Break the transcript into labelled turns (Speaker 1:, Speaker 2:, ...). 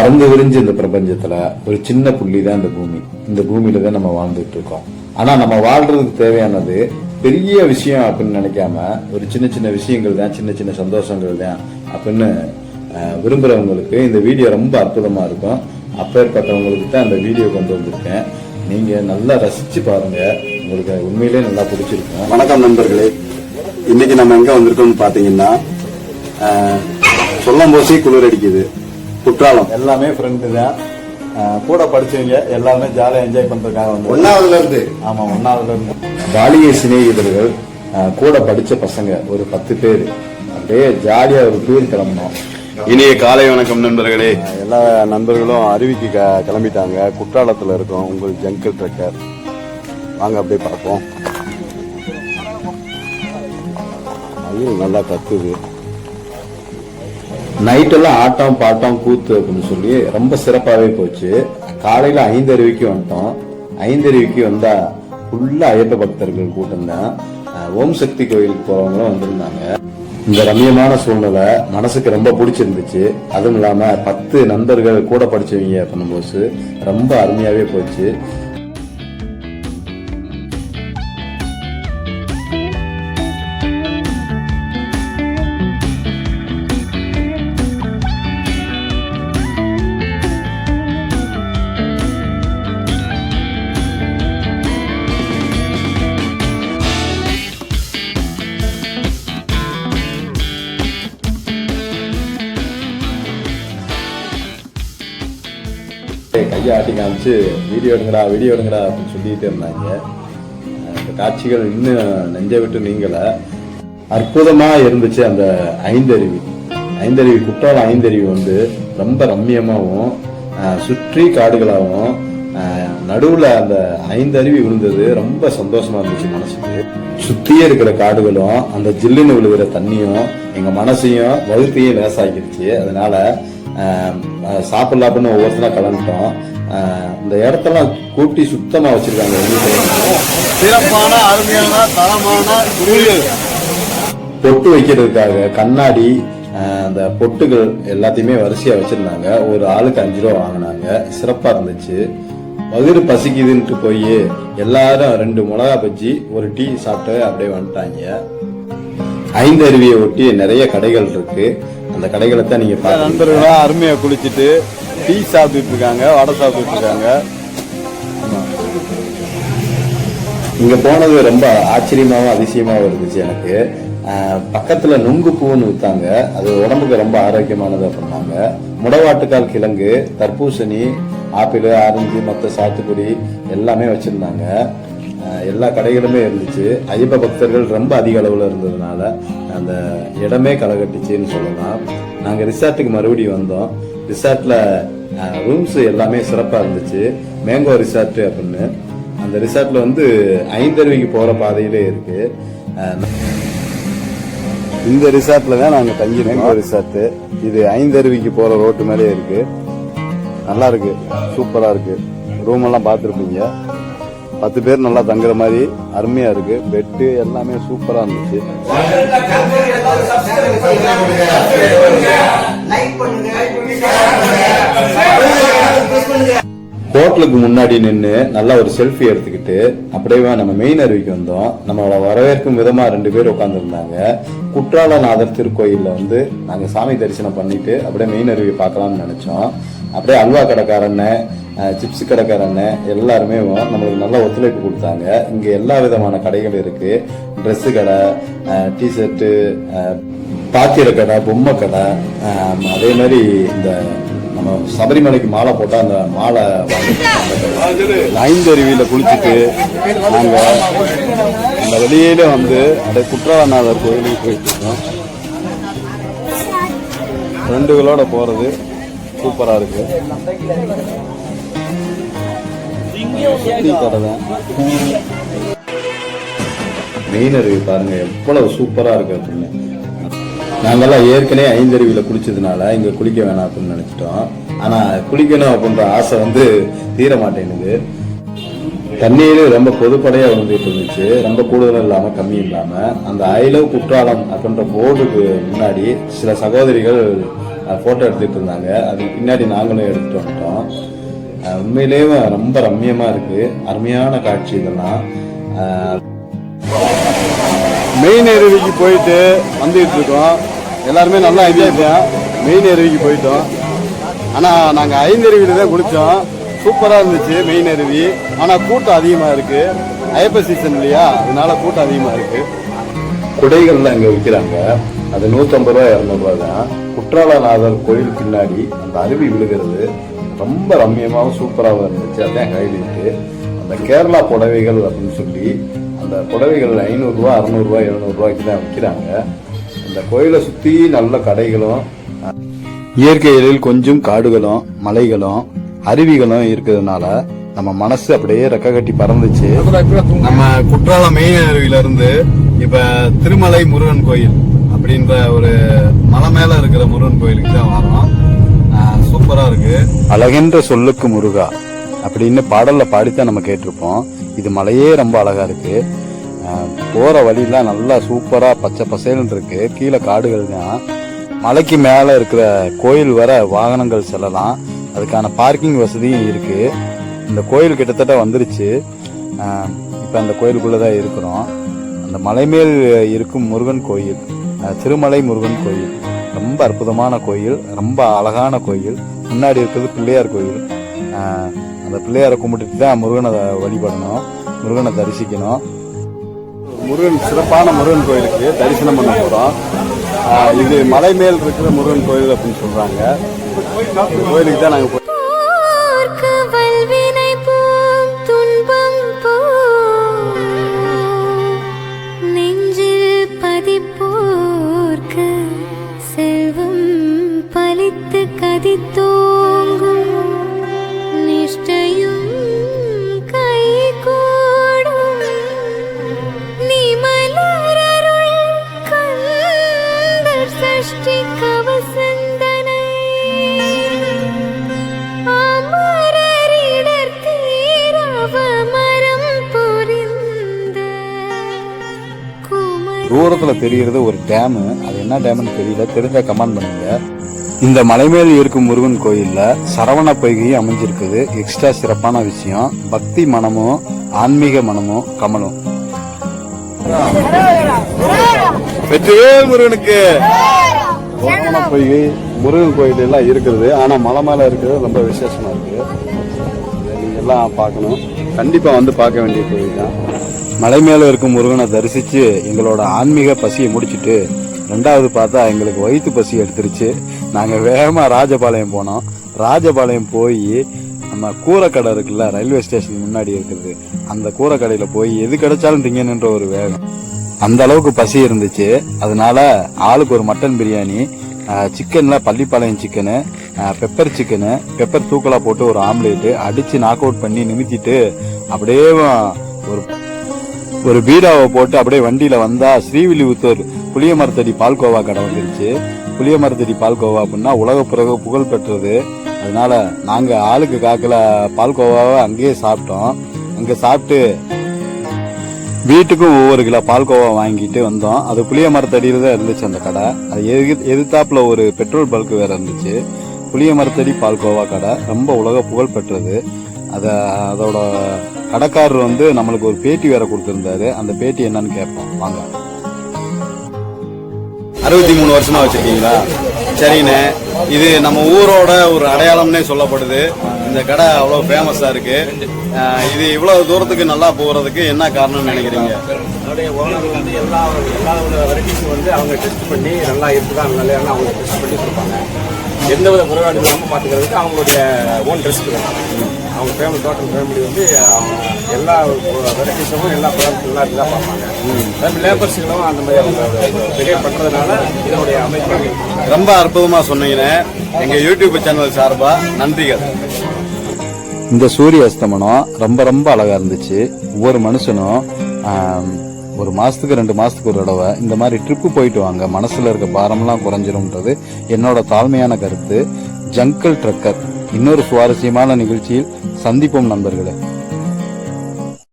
Speaker 1: பறந்து விரிஞ்சு இந்த பிரபஞ்சத்துல ஒரு சின்ன புள்ளி தான் இந்த பூமி. இந்த பூமியில தான் நம்ம வாழ்ந்துட்டு இருக்கோம் ஆனா நம்ம வாழ்றதுக்கு தேவையானது பெரிய விஷயம் அப்படின்னு நினைக்காம ஒரு சின்ன சின்ன விஷயங்கள் தான் சின்ன சின்ன சந்தோஷங்கள் தான் அப்படின்னு விரும்புகிறவங்களுக்கு விரும்புறவங்களுக்கு இந்த வீடியோ ரொம்ப அற்புதமா இருக்கும். அப்பேற்பட்டவங்களுக்கு தான் இந்த வீடியோ கொண்டு வந்திருக்கேன். நீங்க நல்லா ரசிச்சு பாருங்க. உங்களுக்கு உண்மையிலேயே நல்லா பிடிச்சிருக்கும்.
Speaker 2: வணக்கம் நண்பர்களே. இன்னைக்கு நம்ம எங்க வந்திருக்கோம்னு பாத்தீங்கன்னா சொல்லும் போசே குளிர் அடிக்குது. குற்றாலம்.
Speaker 1: எல்லாமே ஃப்ரெண்டு தான் கூட படிச்சவங்க எல்லாமே ஜாலியா என்ஜாய் பண்றதுக்காக வந்து
Speaker 2: ஒன்னாவதுல இருந்து
Speaker 1: ஆமா ஒன்னாவதுல இருந்து பாலிய சிநேகிதர்கள் கூட படிச்ச பசங்க ஒரு பத்து பேர். அப்படியே ஜாலியா ஒரு டூர் கிளம்பணும்
Speaker 2: இனிய காலை வணக்கம் நண்பர்களே. எல்லா நண்பர்களும் அருவிக்கு க- கிளம்பிட்டாங்க. குற்றாலத்துல இருக்கோம் உங்கள் ஜங்கல் ட்ரக்கர். வாங்க அப்படியே பார்ப்போம். மயில் நல்லா கத்துது.
Speaker 1: நைட்டெல்லாம் ஆட்டம் பாட்டம் கூத்து அப்படின்னு சொல்லி ரொம்ப சிறப்பாகவே போச்சு. காலையில் ஐந்தருவிக்கு வந்துட்டோம். ஐந்தருவிக்கு வந்தால் ஃபுல்லாக ஐயப்ப பக்தர்கள் கூட்டம் தான். ஓம் சக்தி கோயிலுக்கு போகிறவங்களும் வந்திருந்தாங்க. இந்த ரம்யமான சூழ்நிலை மனசுக்கு ரொம்ப பிடிச்சிருந்துச்சு. அதுவும் இல்லாமல் பத்து நண்பர்கள் கூட படிச்சவங்க பண்ணும்போது ரொம்ப அருமையாகவே போச்சு. கையை ஆட்டி காமிச்சு வீடியோ எடுங்கடா வீடியோ எடுங்கடா அப்படின்னு சொல்லிட்டு இருந்தாங்க. அந்த காட்சிகள் இன்னும் நெஞ்சை விட்டு நீங்கள அற்புதமா இருந்துச்சு அந்த ஐந்தருவி. ஐந்தருவி குற்றாலம் ஐந்தருவி வந்து ரொம்ப ரம்மியமாகவும் சுற்றி காடுகளாகவும் நடுவில் அந்த ஐந்தருவி விழுந்தது. ரொம்ப சந்தோஷமா இருந்துச்சு மனசுக்கு. சுற்றியே இருக்கிற காடுகளும் அந்த ஜில்லுன்னு விழுகிற தண்ணியும் எங்கள் மனசையும் வகுப்பையும் லேசாக்கிடுச்சு அதனால சாப்பிடலாப்புன்னு ஒவ்வொருத்தரா கலந்துட்டோம் இந்த இடத்தெல்லாம் கூட்டி சுத்தமா வச்சிருக்காங்க.
Speaker 2: சிறப்பான அருமையான தரமான
Speaker 1: பொட்டு வைக்கிறதுக்காக கண்ணாடி அந்த பொட்டுகள் எல்லாத்தையுமே வரிசையா வச்சிருந்தாங்க. ஒரு ஆளுக்கு அஞ்சு ரூபா வாங்கினாங்க. சிறப்பா இருந்துச்சு. வயிறு பசிக்குதுன்ட்டு போய் எல்லாரும் ரெண்டு மிளகா பஜ்ஜி ஒரு டீ சாப்பிட்டு அப்படியே வந்துட்டாங்க. ஐந்து அருவியை ஒட்டி நிறைய கடைகள் இருக்கு. அந்த கடைகளை தான் நீங்க பாருங்க
Speaker 2: நண்பர்களா அருமையா குளிச்சுட்டு டீ சாப்பிட்டுட்டு இருக்காங்க வடை சாப்பிட்டுட்டு இருக்காங்க
Speaker 1: இங்க போனது ரொம்ப ஆச்சரியமாவும் அதிசயமாவும் இருந்துச்சு எனக்கு. பக்கத்துல நுங்கு பூன்னு வித்தாங்க. அது உடம்புக்கு ரொம்ப ஆரோக்கியமானது அப்படின்னாங்க முடவாட்டுக்கால் கிழங்கு தர்பூசணி ஆப்பிள் ஆரஞ்சு மற்ற சாத்துக்குடி எல்லாமே வச்சிருந்தாங்க. எல்லா கடைகளுமே இருந்துச்சு. ஐயப்ப பக்தர்கள் ரொம்ப அதிக அளவில் இருந்ததுனால அந்த இடமே களைகட்டுச்சுன்னு சொல்லலாம். நாங்கள் ரிசார்ட்டுக்கு மறுபடியும் வந்தோம். ரிசார்ட்டில் ரூம்ஸ் எல்லாமே சிறப்பாக இருந்துச்சு. மேங்கோ ரிசார்ட்டு அப்படின்னு. அந்த ரிசார்ட்ல வந்து ஐந்தருவிக்கு போற பாதையிலே இருக்கு.
Speaker 2: இந்த ரிசார்ட்ல தான் நாங்க மேங்கோ ரிசார்ட். இது ஐந்தருவிக்கு போற ரோட்டு மேலே இருக்கு. நல்லா இருக்கு. சூப்பரா இருக்கு. ரூம் எல்லாம் பார்த்துருப்பீங்க. பத்து பேர் நல்லா தங்குற மாதிரி அருமையா இருக்கு. பெட்டு எல்லாமே சூப்பரா இருந்துச்சு.
Speaker 1: ஹோட்டலுக்கு முன்னாடி நின்று நல்லா ஒரு செல்ஃபி எடுத்துக்கிட்டு அப்படியே நம்ம மெயின் அருவிக்கு வந்தோம். நம்மளை வரவேற்கும் விதமா ரெண்டு பேர் உட்காந்துருந்தாங்க குற்றாலநாதர் திருக்கோயில்ல வந்து நாங்கள் சாமி தரிசனம் பண்ணிட்டு அப்படியே மெயின் அருவி பார்க்கலாம்னு நினைச்சோம். அப்படியே அல்வா கடைக்காரண்ண சிப்ஸ் கடைக்காரண்ண எல்லாருமே நம்மளுக்கு நல்ல ஒத்துழைப்பு கொடுத்தாங்க. இங்கே எல்லா விதமான கடைகள் இருக்கு. ட்ரெஸ்ஸு கடை டிஷர்ட்டு பாத்திர கடை பொம்மை கடை அதே மாதிரி இந்த நம்ம சபரிமலைக்கு மாலை போட்டால் அந்த மாலை வாங்கி
Speaker 2: ஐந்தருவியில குளிச்சுட்டு நாங்கள் அந்த வெளியிலே வந்து அந்த குற்றாலநாதர் கோயிலுக்கு போயிட்டு இருக்கோம். ஃப்ரெண்டுகளோட போகிறது சூப்பராக இருக்கு. சுற்றி கடை தான்
Speaker 1: மெயின் அருவி பாருங்க எவ்வளவு சூப்பரா இருக்கு அப்படின்னு. நாங்கெல்லாம் ஏற்கனவே ஐந்தருவியில் குளிச்சதுனால இங்கே குளிக்க வேணாம் அப்படின்னு நினச்சிட்டோம். ஆனால் குளிக்கணும் அப்படின்ற ஆசை வந்து தீர மாட்டேங்குது தண்ணீர் ரொம்ப பொதுப்படையாக வந்துட்டு இருந்துச்சு. ரொம்ப கூடுதலும் இல்லாமல் கம்மி இல்லாமல் அந்த ஐ லவ் குற்றாலம் அப்படின்ற போர்டுக்கு முன்னாடி சில சகோதரிகள்
Speaker 3: ஃபோட்டோ எடுத்துகிட்டு இருந்தாங்க. அதுக்கு பின்னாடி நாங்களும் எடுத்துகிட்டு வந்துட்டோம். உண்மையிலேயே ரொம்ப ரம்மியமாக இருக்குது அருமையான காட்சி இதெல்லாம்.
Speaker 1: மெயின் அருவிக்கு போயிட்டு வந்துட்டு இருக்கோம் எல்லாருமே நல்லா என்ஜாய் பண்ணோம் மெயின் அருவிக்கு போயிட்டோம். ஆனால் நாங்கள் ஐந்து அருவியில் தான் குளித்தோம் சூப்பராக இருந்துச்சு மெயின் அருவி ஆனால் கூட்டம் அதிகமாக இருக்கு. ஐப்ப சீசன் இல்லையா? அதனால கூட்டம் அதிகமாக இருக்கு.
Speaker 3: குடைகள்லாம் இங்க விற்கிறாங்க அது நூற்றம்பது ரூபா இரநூறுவா தான். குற்றாலநாதர் கோயில் பின்னாடி அந்த அருவி விழுகிறது. ரொம்ப ரம்மியமாகவும் சூப்பராகவும் இருந்துச்சு. அதான் ஹைலைட்டு இந்த கேரளா புடவைகள் அப்படின்னு சொல்லி அந்த புடவைகள் ஐநூறுரூவா அறநூறுவா எழுநூறுவாய்க்கு தான் விற்கிறாங்க இந்த கோயிலை சுற்றி நல்ல கடைகளும்
Speaker 1: இயற்கை எழில் கொஞ்சம் காடுகளும் மலைகளும் அருவிகளும் இருக்கிறதுனால நம்ம மனசு அப்படியே ரெக்க கட்டி பறந்துச்சு. நம்ம குற்றாலம் மெயின் அருவியில இருந்து இப்ப திருமலை முருகன் கோயில் அப்படின்ற ஒரு மலை மேல இருக்கிற முருகன் கோயிலுக்கு தான் வரோம். சூப்பரா இருக்கு. அழகென்ற சொல்லுக்கு முருகா. அப்படின்னு பாடல்ல பாடித்தான் நம்ம கேட்டிருப்போம். இது மலையே ரொம்ப அழகா இருக்கு. போகிற போற வழியெல்லாம் நல்லா சூப்பரா பச்சை பசேல்னு இருக்கு. கீழே காடுகள் தான் மலைக்கு மேல இருக்கிற கோயில் வர வாகனங்கள் செல்லலாம். அதுக்கான பார்க்கிங் வசதியும் இருக்கு. இந்த கோயில் கிட்டத்தட்ட வந்துருச்சு. இப்போ இப்ப அந்த கோயிலுக்குள்ளதான் இருக்கிறோம். அந்த மலை மேல் இருக்கும் முருகன் கோயில் திருமலை முருகன் கோயில். ரொம்ப அற்புதமான கோயில் ரொம்ப அழகான கோயில். முன்னாடி இருக்கிறது பிள்ளையார் கோயில். ஆஹ் அந்த பிள்ளையாரை கும்பிட்டுட்டு தான் முருகனை வழிபடணும் முருகனை தரிசிக்கணும். முருகன் சிறப்பான முருகன் கோயிலுக்கு தரிசனம் பண்ண போறோம். இது மலை மேல் இருக்கிற முருகன் கோயில் அப்படின்னு சொல்றாங்க. கோயிலுக்கு தான்
Speaker 4: நாங்கள்
Speaker 1: தூரத்தில் தெரிகிறது ஒரு டேமு அது என்ன டேம்னு தெரியல. தெரிஞ்சா கமெண்ட் பண்ணுங்க. இந்த மலைமேல் இருக்கும் முருகன் கோயிலில் சரவண பொய்கையும் அமைஞ்சிருக்குது. எக்ஸ்ட்ரா சிறப்பான விஷயம். பக்தி மனமும் ஆன்மீக மனமும் கமலும். வெற்றியே முருகனுக்கு. சரவண பொய்கை முருகன் கோயில் எல்லாம் இருக்குது. ஆனால் மலை மேலே இருக்கிறது ரொம்ப விசேஷமாக இருக்குது எல்லாம் பார்க்கணும். கண்டிப்பாக வந்து பார்க்க வேண்டிய கோயில் தான் மலை மேல இருக்கும் முருகனை தரிசிச்சு எங்களோட ஆன்மீக பசியை முடிச்சுட்டு ரெண்டாவது பார்த்தா எங்களுக்கு வயிற்று பசி எடுத்துருச்சு. நாங்க வேகமா ராஜபாளையம் போனோம். ராஜபாளையம் போய் நம்ம கூரைக்கடை இருக்குல்ல ரயில்வே ஸ்டேஷன் முன்னாடி இருக்குது. அந்த கூரைக்கடையில போய் எது கிடைச்சாலும் திங்கணுன்ற ஒரு வேகம். அந்த அளவுக்கு பசி இருந்துச்சு. அதனால ஆளுக்கு ஒரு மட்டன் பிரியாணி சிக்கன்ல Pallipalayam chicken pepper chicken pepper தூக்கலா போட்டு ஒரு ஆம்லேட்டு அடிச்சு நாக் அவுட் பண்ணி நிமித்திட்டு அப்படியே ஒரு ஒரு பீடாவை போட்டு அப்படியே வண்டியில வந்தா ஸ்ரீவில்லிபுத்தூர் புளிய மரத்தடி பால்கோவா கடை வந்துருச்சு. புளிய மரத்தடி பால்கோவா அப்படின்னா உலக பிறகு புகழ் பெற்றது. அதனால நாங்க ஆளுக்கு காக்கல பால்கோவாவை அங்கேயே சாப்பிட்டோம். அங்க சாப்பிட்டு வீட்டுக்கும் ஒவ்வொரு கிலோ பால்கோவா வாங்கிட்டு வந்தோம். அது புளிய மரத்தடியில தான் இருந்துச்சு அந்த கடை. அது எது எதிர்த்தாப்புல ஒரு பெட்ரோல் பல்க் வேற இருந்துச்சு. புளிய மரத்தடி பால்கோவா கடை. ரொம்ப உலக புகழ் பெற்றது. அதை அதோட கடைக்காரர் வந்து நம்மளுக்கு ஒரு பேட்டி வேற கொடுத்துருந்தாரு. அந்த பேட்டி என்னன்னு கேட்போம். வாங்க. அறுபத்தி மூணு வருஷமா வச்சிருக்கீங்களா? சரிண்ணே. இது நம்ம ஊரோட ஒரு அடையாளம்னே சொல்லப்படுது. இந்த கடை அவ்வளோ ஃபேமஸா இருக்கு. இது இவ்வளவு தூரத்துக்கு நல்லா போறதுக்கு என்ன காரணம்னு நினைக்கிறீங்க?
Speaker 2: அதோடைய ஓனர்கள் வந்து எல்லா எல்லா வெரைட்டிஸும் வந்து அவங்க டெஸ்ட் பண்ணி நல்லா இருக்குதா நல்லா அவங்க டெஸ்ட் பண்ணி கொடுப்பாங்க. எந்த வித குறைபாடு இல்லாமல் பார்த்துக்கிறதுக்கு அவங்களுடைய ஓன் ட்ரெஸ் அவங்க ஃபேமிலி டோட்டல் ஃபேமிலி வந்து அவங்க எல்லா வெரைட்டிஸும் எல்லா ப்ராடக்ட் நல்லா இருக்குதா பார்ப்பாங்க. லேபர்ஸுகளும் அந்த மாதிரி அவங்க பெரிய பண்ணுறதுனால இதனுடைய அமைப்பு
Speaker 1: ரொம்ப அற்புதமா சொன்னீங்கண்ணே எங்க யூடியூப் சேனல் சார்பா நன்றிகள். இந்த சூரிய அஸ்தமனம் ரொம்ப ரொம்ப அழகா இருந்துச்சு. ஒவ்வொரு மனுஷனும் ஒரு மாசத்துக்கு ரெண்டு மாசத்துக்கு ஒரு தடவை இந்த மாதிரி ட்ரிப்பு போயிட்டு வாங்க. மனசுல இருக்க பாரம்லாம் குறைஞ்சிரும்ன்றது என்னோட தாழ்மையான கருத்து. ஜங்கல் ட்ரக்கர் இன்னொரு சுவாரஸ்யமான நிகழ்ச்சியில் சந்திப்போம் நண்பர்களே.